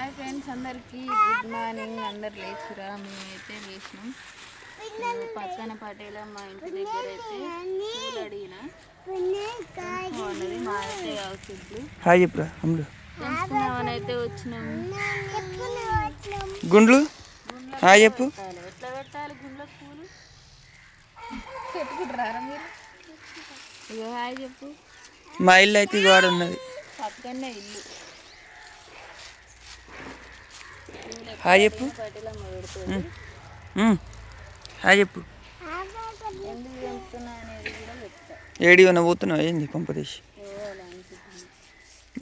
Hi friends అందరికి good morning. అందరు లేచురా? మేమైతే లేచినాం. పక్కన పటేల మా ఇంటి దగ్గర అయితే పూలు అడిగిన. బాగున్నది మా అయితే హాయ్ చెప్పురా? అయితే వచ్చినాం. గుండ్లు? హాయ్ చెప్పు. పెట్టాలి ఎట్లా పెట్టాలి గుండ్ల పూలు? పెట్టుకుంటారా మీరు? ఇక హాయ్ చెప్పు. మా ఇల్లు అయితే గోడ ఉన్నది. పక్కనే ఇల్లు. హాయ్ చెప్పు. హాయ్ చెప్పు. ఏడి ఉన్న పోతున్నావు? ఏంది కొంపదీసి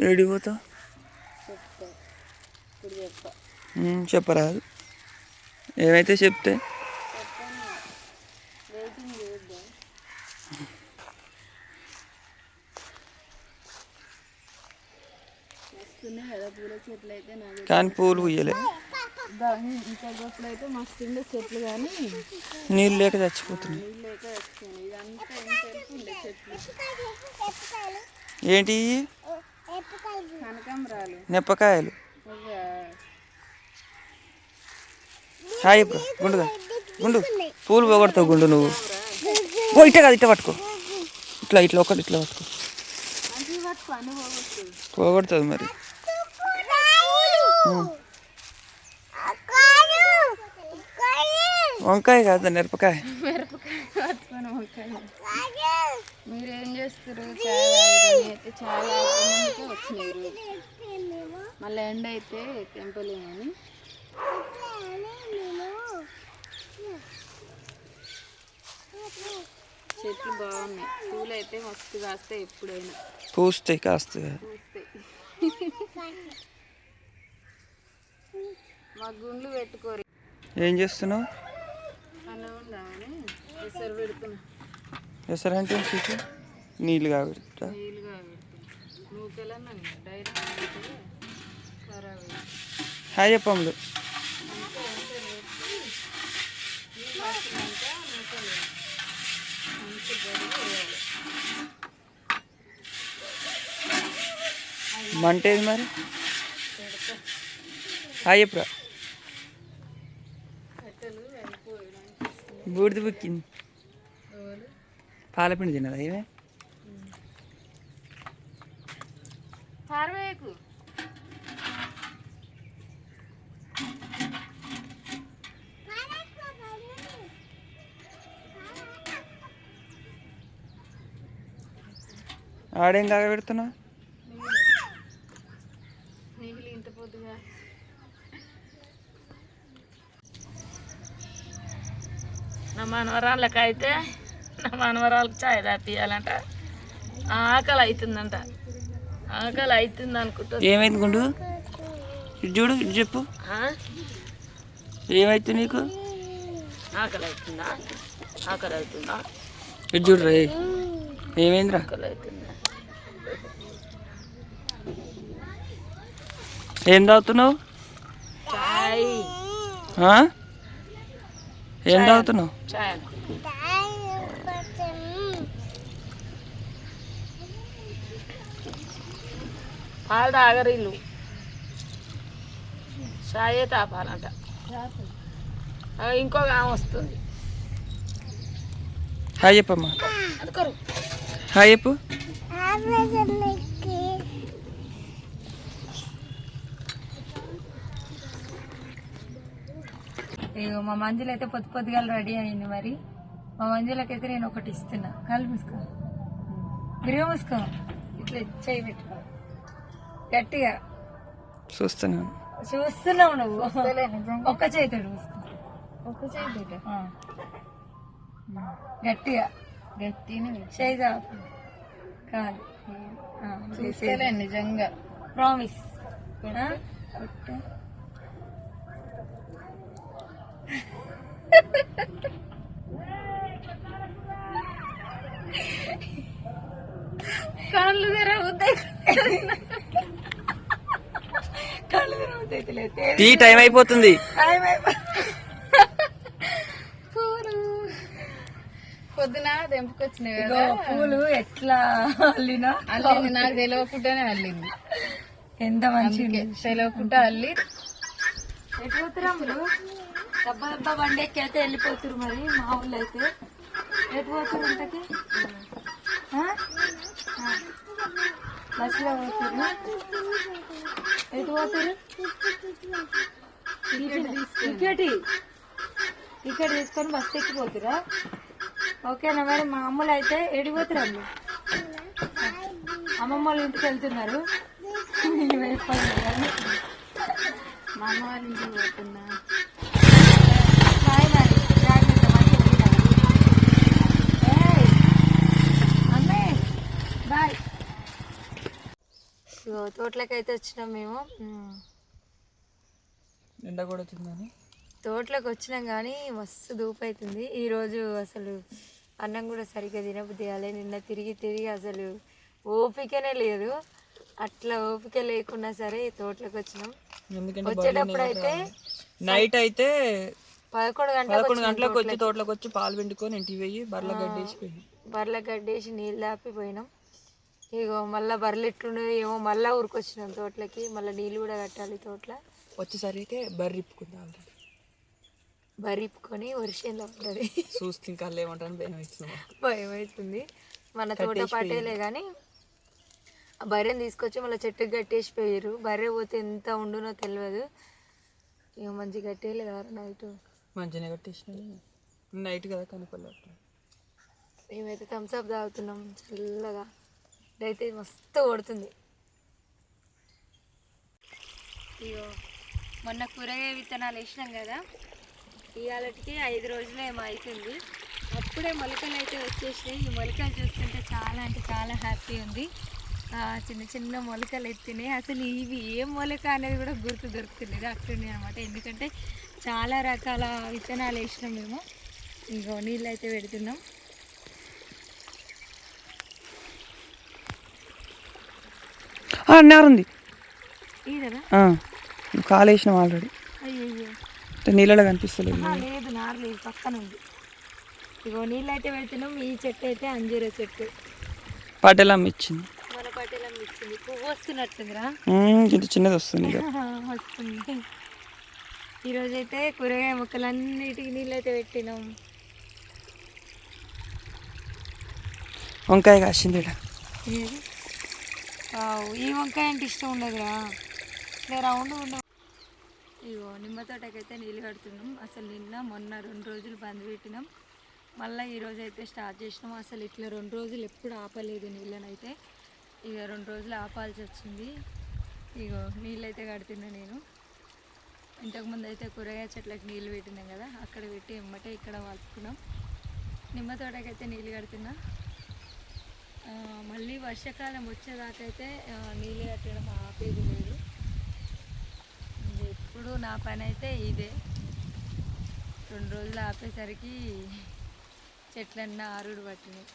ఏడి పోతావు? చెప్పరాదు. ఏమైతే చెప్తే? కానీ పూలు పుయ్యలే ఇంకా గొప్పలు అయితే మస్తు ఉండే చెట్లు కానీ నీళ్ళు లేక చచ్చిపోతున్నాయి. నీళ్ళు లేక వచ్చినాయి ఇదంతా ఏం తెలుపు ఉండే చెట్లు. ఏంటి? కనకాంబరాలు. నెప్పకాయలు. హాయ్ చెప్పురా గుండుగా. గుండు. పూలు పోగొడతావు గుండు నువ్వు. ఓ ఇట్లా కాదు ఇట్లా పట్టుకో. ఇట్లా ఇట్లా ఒకటి ఇట్లా పట్టుకో. పోగొడుతుంది మరి. వంకాయ కాదు మిరపకాయ. మిరపకాయ పట్టుకొని వంకాయ మీరు ఏం చేస్తారు అయితే ఈరోజు మళ్ళీ ఎండ అయితే తెంపలేమని చెట్లు బాగున్నాయి. పూలు అయితే మస్తు కాస్తాయి ఎప్పుడైనా. పూస్తాయి కాస్త. పూస్తాయి మా గుండ్లు పెట్టుకోరు. ఏం చేస్తున్నావు? ఎసరు ఎసరు అంటే చూసి? నీళ్ళు కాబెడతా నీళ్ళుగా డైరెక్ట్ హాయ్ చెప్పమ్ముడు మంటేది మరి? హాయ్ చెప్పురా బూడిద బుక్కింది. పాలపిండి తిన్నదా పారవేయకు. ఆడేం కాగ పెడుతున్నావు నా మనవరాళ్ళకి అయితే నా మనవరాళ్ళకి చాయ్ తాపియాలంట. ఆకలి అవుతుందంట ఆకలి అవుతుంది అనుకుంటా ఏమైంది గుండు? చూడు చెప్పు? ఏమైతే నీకు? ఆకలి అవుతుందా ఆకలి అవుతుందా ఇటు చూడు రే. ఏమైందిరా? ఆకలి అవుతుందా ఏం తాగుతున్నావు? చాయ్? ఏం తాగుతున్నావు? చాయ్ పాలు తాగరు ఇల్లు. చాయే తాపాలంట. ఆ, ఇంకొక ఆమె వస్తుంది. హాయ్ చెప్పమ్మా. హాయ్ చెప్పు. ఇగో మా మంజులు అయితే పొద్దు పొద్దుగా రెడీ అయింది మరి. మా మంజులకైతే నేను ఒకటి ఇస్తున్నా. కళ్ళు మూసుకో. బిరుగు మూసుకో. ఇట్లా చేయి పెట్టుకో. గట్టిగా. చూస్తున్నాను చూస్తున్నావు నువ్వు. ఒక్క చేయి ఆ. గట్టిగా. గట్టిని చేయి కాదు చూస్తలే నిజంగా. ప్రామిస్ కళ్ళు తెరవుతాయి కళ్ళు టీ టైం అయిపోతుంది. పూలు. పొద్దున తెంపుకొచ్చినాయి ఇగో కదా పూలు ఎట్లా అల్లినా అల్లింది నాకు తెలియకుండానే అల్లింది. ఎంత ఉంది. తెలియకుండా అల్లి. ఎటు దబ్బ దబ్బ బండి ఎక్కి అయితే వెళ్ళిపోతురు మరి మా ఊళ్ళో అయితే ఎటు పోతురు ఇంతకి. బస్సులో పోతురు ఎటు పోతురు టికెట్ టికెట్ తీసుకొని. బస్సు ఎక్కిపోతురా ఓకేనా మరి మా అమ్మలు అయితే ఎడిపోతురు అమ్మ? అమ్మమ్మ వాళ్ళ ఇంటికి వెళ్తున్నారు. మా అమ్మ వాళ్ళ ఇంటికి పోతున్నా బాయ్ మరి జాగ్రత్త మంచిగా ఏయ్ అమ్మే బాయ్ ఇగో తోటలోకి వచ్చినాం మేము. ఎండ కూడా వచ్చిందని తోటలోకి వచ్చినాం కానీ మస్తు దూపు అవుతుంది ఈరోజు అసలు అన్నం కూడా సరిగ్గా తినబుద్ధి కాలే. నిన్న తిరిగి తిరిగి అసలు ఓపికనే లేదు. అట్లా ఓపిక లేకున్నా సరే తోటలోకి వచ్చినాం. వచ్చేటప్పుడు అయితే నైట్ అయితే పదకొండు గంటలకు పదకొండు గంటలకు వచ్చి తోటలోకి. వచ్చి పాలు పిండుకొని ఇంటికి పోయి బర్ల గడ్డేసిపోయింది బర్రెల గడ్డేసి నీళ్ళు దాపి పోయినాం. ఇగో మళ్ళీ బర్రెలు ఎట్లున్నాయి ఏమో మళ్ళీ ఊరికొచ్చినాం తోటలకి మళ్ళీ నీళ్ళు కూడా కట్టాలి తోటలో. వచ్చేసరికి బర్రి ఇప్పుకుంది ఆల్రెడీ బరిపుకొని వర్షంలో ఉంటుంది. చూస్తే ఇంకా అల్లు ఏమంటారని భయం ఇస్తున్నాం భయం అవుతుంది మన తోట పాటేలే కానీ ఆ బర్రెని తీసుకొచ్చి మళ్ళీ చెట్టుకి కట్టేసి పోయారు బర్రె పోతే ఎంత ఉండునో తెలియదు ఇక మంచి కట్టేయలేదు నైట్. మంచిగా కట్టేసిన నైట్ కదా కనుకోలేదు మేమైతే థమ్స్అప్ తాగుతున్నాం చల్లగా. ఇదైతే మస్తు కొడుతుంది. ఇగో మొన్న కూరగాయ విత్తనాలు వేసినాం కదా ఇవాళకి ఐదు రోజులు అయిపోయింది. అప్పుడే మొలకలు అయితే వచ్చేసినాయి. ఈ మొలకలు చూస్తుంటే చాలా అంటే చాలా హ్యాపీ ఉంది. చిన్న చిన్న మొలకలు ఎత్తినాయి అసలు ఇవి ఏ మొలక అనేది కూడా గుర్తు దొరుకుతుంది అట్లున్నాయి అనమాట ఎందుకంటే చాలా రకాల విత్తనాలు వేసినాం మేము. ఇంకో నీళ్ళు అయితే పెడుతున్నాం. అన్నారుంది ఇదేనా? కాలు వేసినాం ఆల్రెడీ నీళ్ళలో కనిపిస్తలేదు. లేదు నారు లేదు పక్కన ఉంది. ఇగో నీళ్ళు అయితే పెడుతున్నాం ఈ చెట్టు అయితే అంజూర చెట్టు. పటెలం ఇచ్చింది. మన ఇచ్చింది. పువ్వు వస్తున్నట్టుందిరా. చిన్నది వస్తుంది వస్తుంది. ఈరోజు అయితే కూరగాయ మొక్కలన్నిటికీ నీళ్ళు అయితే పెట్టినాం. వంకాయ కాసింది ఈ వంకాయ అంటే ఇష్టం ఉండదురా. ఇట్లా రౌండ్ ఉండవు ఇగో నిమ్మ తోటకైతే నీళ్ళు కడుతున్నాం. అసలు నిన్న మొన్న రెండు రోజులు బంద్ పెట్టినాం. మళ్ళీ ఈరోజు అయితే స్టార్ట్ చేసినాం. అసలు ఇట్లా రెండు రోజులు ఎప్పుడు ఆపలేదు నీళ్ళనైతే. ఇక రెండు రోజులు ఆపాల్సి వచ్చింది. ఇగో నీళ్ళైతే కడుతున్నా నేను. ఇంతకుముందు అయితే కూరగాయ చెట్లకు నీళ్ళు పెట్టినాం కదా అక్కడ పెట్టి ఎమ్మటే ఇక్కడ వాడుకున్నాం నిమ్మ తోటకైతే నీళ్ళు కడుతున్నా. వర్షాకాలం వచ్చేదాకైతే నీళ్ళు కట్టడం ఆపేది లేదు. ఎప్పుడు నా పని అయితే ఇదే. రెండు రోజులు ఆపేసరికి చెట్లన్నీ ఆరుడు పట్టినాయి.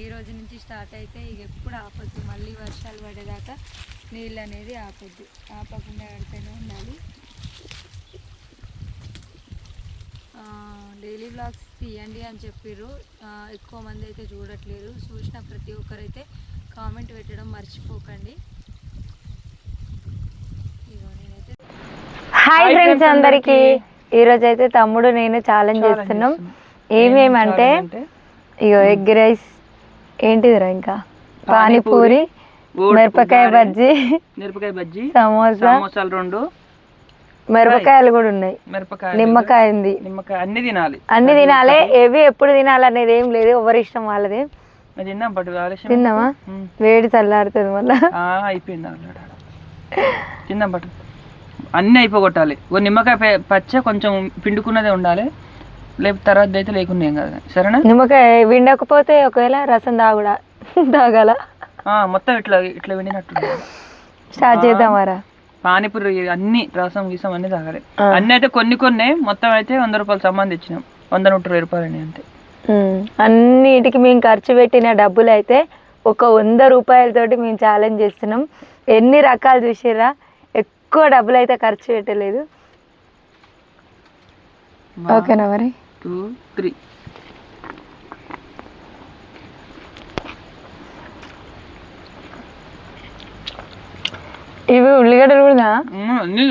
ఈ రోజు నుంచి స్టార్ట్ అయితే ఇక ఎప్పుడు ఆపొద్దు. మళ్ళీ వర్షాలు పడేదాకా నీళ్ళు అనేది ఆపొద్దు. ఆపకుండా కడితేనే ఉండాలి. డైలీ బ్లాగ్స్ తీయండి అని చెప్పారు ఎక్కువ మంది అయితే చూడట్లేరు చూసిన ప్రతి ఒక్కరైతే కామెంట్ పెట్టడం మర్చిపోకండి. హాయ్ ఫ్రెండ్స్ అందరికి. ఈరోజు అయితే తమ్ముడు నేను ఛాలెంజ్ చేస్తున్నాం. ఏమేమంటే అంటే? ఇగో ఎగ్ రైస్ ఏంటిదిరా ఇంకా? పానీపూరి మిరపకాయ బజ్జీ మిరపకాయ బజ్జీ సమోసా. సమోసాలు రెండు. మిరపకాయలు కూడా ఉన్నాయి. మిరపకాయ నిమ్మకాయ ఉంది. నిమ్మకాయ అన్ని తినాలి. అన్ని తినాలి. ఏవి ఎప్పుడు తినాలి అనేది ఏం లేదు. ఎవరి ఇష్టం వాళ్ళది. తిన్నాం పట్టు ఆలస్యం ఉమ్. వేడి చల్లారుతుంది మళ్ళా. అయిపోయింది తిందాం పట్టు. అన్నీ అయిపోగొట్టాలి. ఓ నిమ్మకాయ పచ్చ కొంచెం పిండుకున్నదే ఉండాలి. లేకపోతే తర్వాత అయితే లేకుండా ఏం కాదు. సరేనా? నిమ్మకాయ విండకపోతే ఒకవేళ రసం తాగుడా? తాగాల? మొత్తం ఇట్లా ఇట్లా విండినట్టు. స్టార్ట్ చేద్దామారా పానీపూరి అన్ని రసం గీసం అన్ని తాగాలి. అన్ని అయితే కొన్ని కొన్ని మొత్తం అయితే వంద రూపాయలు సంబంధం ఇచ్చినాం. వంద నూట ఇరవై రూపాయలు అని అంతే అన్నిటికి మేము ఖర్చు పెట్టిన డబ్బులు అయితే ఒక వంద రూపాయలతోటి మేము ఛాలెంజ్ చేస్తున్నాం. ఎన్ని రకాలు చూసిరా ఎక్కువ డబ్బులు అయితే ఖర్చు పెట్టలేదు. ఓకేనా మరి? Two three. ఇవి ఉల్లిగడ్డలు కూడా అన్నీ